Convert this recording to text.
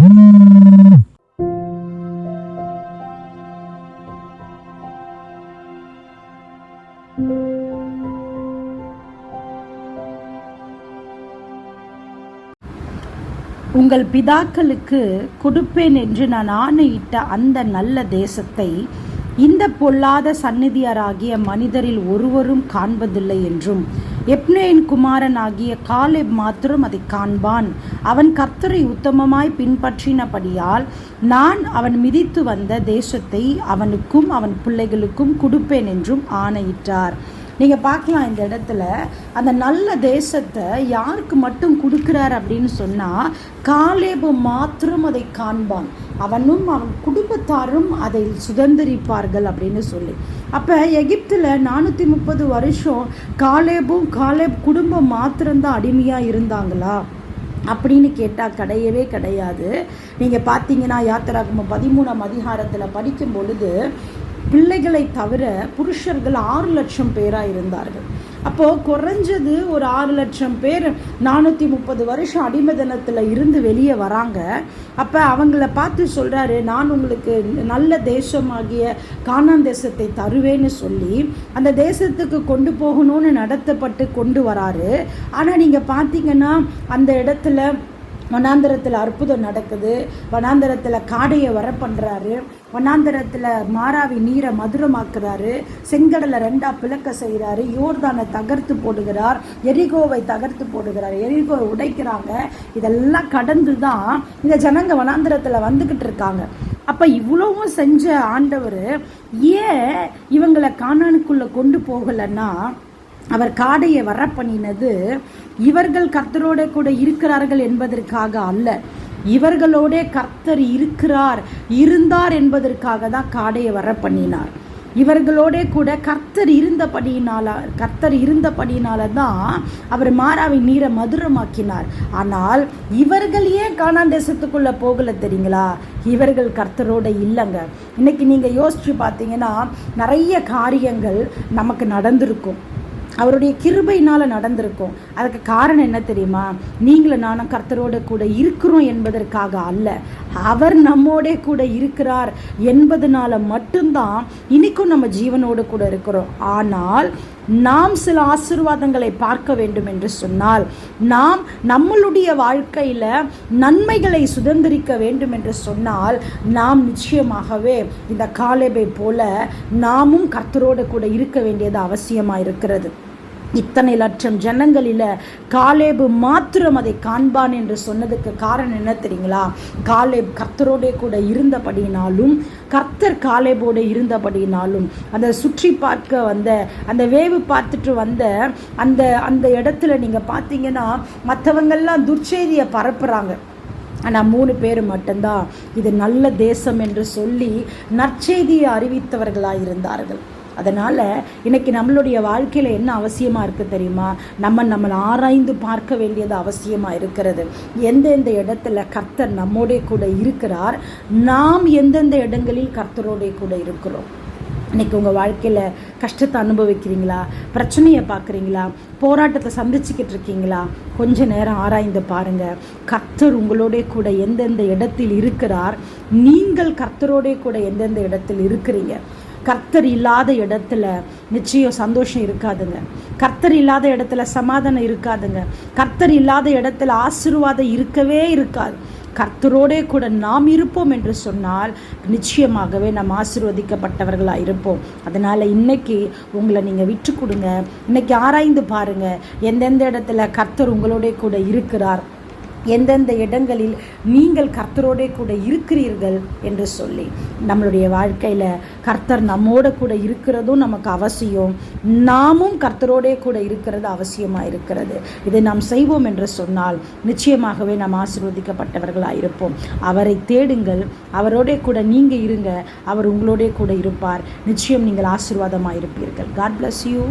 உங்கள் பிதாக்களுக்கு கொடுப்பேன் என்று நான் ஆணையிட்ட அந்த நல்ல தேசத்தை இந்த பொல்லாத சந்நிதியராகிய மனிதரில் ஒருவரும் காண்பதில்லை என்றும் எப்னேயின் குமாரனாகிய காலேப் மாத்திரம் அதை காண்பான். அவன் கர்த்தரை உத்தமமாய் பின்பற்றினபடியால் நான் அவன் மிதித்து வந்த தேசத்தை அவனுக்கும் அவன் பிள்ளைகளுக்கும் கொடுப்பேன் என்றும் ஆணையிட்டார். நீங்கள் பார்க்கலாம் இந்த இடத்துல அந்த நல்ல தேசத்தை யாருக்கு மட்டும் கொடுக்குறார் அப்படின்னு சொன்னால் காலேபு மாத்திரம் அதை காண்பான். அவனும் அவன் குடும்பத்தாரும் அதை சுதந்திரிப்பார்கள் அப்படின்னு சொல்லி. அப்போ எகிப்தில் நானூற்றி முப்பது வருஷம் காலேபும் காலேப் குடும்பம் மாத்திரம்தான் அடிமையாக இருந்தாங்களா? அப்படின்னு கேட்டால் கிடையவே கிடையாது. நீங்கள் பார்த்தீங்கன்னா யாத்திராகம பதிமூணாம் அதிகாரத்தில் படிக்கும் பொழுது பிள்ளைகளை தவிர புருஷர்கள் ஆறு லட்சம் பேராக இருந்தார்கள். அப்போது குறைஞ்சது ஒரு ஆறு லட்சம் பேர் நானூற்றி முப்பது வருஷம் அடிமை தினத்தில் இருந்து வெளியே வராங்க. அப்போ அவங்கள பார்த்து சொல்கிறாரு நான் உங்களுக்கு நல்ல தேசமாகிய கானான் தேசத்தை தருவேன்னு சொல்லி அந்த தேசத்துக்கு கொண்டு போகணும்னு நடத்தப்பட்டு கொண்டு வராரு. ஆனால் நீங்கள் பார்த்தீங்கன்னா அந்த இடத்துல வனாந்தரத்தில் அற்புதம் நடக்குது. வனாந்தரத்தில் காடையை வர பண்ணுறாரு வனாந்தரத்தில் மாறாவி நீரை மதுரமாக்குறாரு. செங்கடலை ரெண்டாக பிளக்க செய்கிறாரு யோர்தானை தகர்த்து போடுகிறார். எரிகோவை தகர்த்து போடுகிறார். எரிகோவை உடைக்கிறாங்க. இதெல்லாம் கடந்து தான் இந்த ஜனங்க வனாந்தரத்தில் வந்துக்கிட்டு இருக்காங்க. அப்போ இவ்வளவும் செஞ்ச ஆண்டவர் ஏன் இவங்களை காணானுக்குள்ளே கொண்டு போகலைன்னா அவர் காடையை வர பண்ணினது இவர்கள் கர்த்தரோட கூட இருக்கிறார்கள் என்பதற்காக அல்ல. இவர்களோட கர்த்தர் இருக்கிறார் இருந்தார் என்பதற்காக தான் காடையை வர பண்ணினார். இவர்களோட கூட கர்த்தர் இருந்தபடியினால கர்த்தர் இருந்தபடியினால தான் அவர் மாறாவின் நீரை மதுரமாக்கினார். ஆனால் இவர்கள் ஏன் காணான் தேசத்துக்குள்ளே போகலை தெரியுங்களா? இவர்கள் கர்த்தரோட இல்லைங்க. இன்னைக்கு நீங்கள் யோசிச்சு பார்த்தீங்கன்னா நிறைய காரியங்கள் நமக்கு நடந்திருக்கும். அவருடைய கிருபையினால் நடந்திருக்கும். அதுக்கு காரணம் என்ன தெரியுமா? நீங்களும் நானும் கர்த்தரோட கூட இருக்கிறோம் என்பதற்காக அல்ல. அவர் நம்மோட கூட இருக்கிறார் என்பதனால மட்டும்தான் இன்னைக்கும் நம்ம ஜீவனோடு கூட இருக்கிறோம். ஆனால் நாம் சில ஆசிர்வாதங்களை பார்க்க வேண்டும் என்று சொன்னால் நாம் நம்மளுடைய வாழ்க்கையில் நன்மைகளை சுதந்திரிக்க வேண்டும் என்று சொன்னால் நாம் நிச்சயமாகவே இந்த காலேபை போல நாமும் கர்த்தரோடு கூட இருக்க வேண்டியது அவசியமாக இருக்கிறது இத்தனை லட்சம் ஜனங்களில் காலேபு மாத்திரம் அதை காண்பான் என்று சொன்னதுக்கு காரணம் என்ன தெரியுங்களா? காலேப் கர்த்தரோடே கூட இருந்தபடினாலும் கர்த்தர் காலேபோடு இருந்தபடினாலும் அந்த சுற்றி பார்க்க வந்த அந்த வேவு பார்த்துட்டு வந்த அந்த அந்த இடத்துல நீங்கள் பார்த்தீங்கன்னா மற்றவங்கெல்லாம் துர்ச்செய்தியை பரப்புகிறாங்க ஆனால் மூணு பேர் மட்டும்தான். இது நல்ல தேசம் என்று சொல்லி நற்செய்தியை அறிவித்தவர்களாக இருந்தார்கள் அதனால் இன்னைக்கு நம்மளுடைய வாழ்க்கையில் என்ன அவசியமாக இருக்குது தெரியுமா? நம்ம நம்மளை ஆராய்ந்து பார்க்க வேண்டியது அவசியமாக இருக்கிறது. எந்தெந்த இடத்துல கர்த்தர் நம்மோடைய கூட இருக்கிறார் நாம் எந்தெந்த இடங்களில் கர்த்தரோடைய கூட இருக்கிறோம்? இன்னைக்கு உங்கள் வாழ்க்கையில் கஷ்டத்தை அனுபவிக்கிறீங்களா? பிரச்சனையை பார்க்குறீங்களா? போராட்டத்தை சந்திச்சுக்கிட்டு இருக்கீங்களா? கொஞ்ச நேரம் ஆராய்ந்து பாருங்கள் கர்த்தர் உங்களோடைய கூட எந்தெந்த இடத்தில் இருக்கிறார்? நீங்கள் கர்த்தரோடே கூட எந்தெந்த இடத்தில் இருக்கிறீங்க? கர்த்தர் இல்லாத இடத்துல நிச்சயம் சந்தோஷம் இருக்காதுங்க. கர்த்தர் இல்லாத இடத்துல சமாதானம் இருக்காதுங்க. கர்த்தர் இல்லாத இடத்துல ஆசீர்வாதம் இருக்கவே இருக்காது. கர்த்தரோடே கூட நாம் இருப்போம் என்று சொன்னால் நிச்சயமாகவே நாம் ஆசிர்வதிக்கப்பட்டவர்களாக இருப்போம். அதனால் இன்னைக்கு உங்களை நீங்கள் விட்டு கொடுங்க. இன்னைக்கு ஆராய்ந்து பாருங்கள் எந்தெந்த இடத்துல கர்த்தர் உங்களோட கூட இருக்கிறார். எந்தெந்த இடங்களில் நீங்கள் கர்த்தரோடே கூட இருக்கிறீர்கள் என்று சொல்லி. நம்மளுடைய வாழ்க்கையில் கர்த்தர் நம்மோட கூட இருக்கிறதும் நமக்கு அவசியம். நாமும் கர்த்தரோடே கூட இருக்கிறது அவசியமாக இருக்கிறது. இதை நாம் செய்வோம் என்று சொன்னால் நிச்சயமாகவே நாம் ஆசீர்வதிக்கப்பட்டவர்களாக இருப்போம். அவரை தேடுங்கள். அவரோடே கூட நீங்கள் இருங்க. அவர் உங்களோடே கூட இருப்பார். நிச்சயம் நீங்கள் ஆசீர்வாதமாக இருப்பீர்கள். God bless you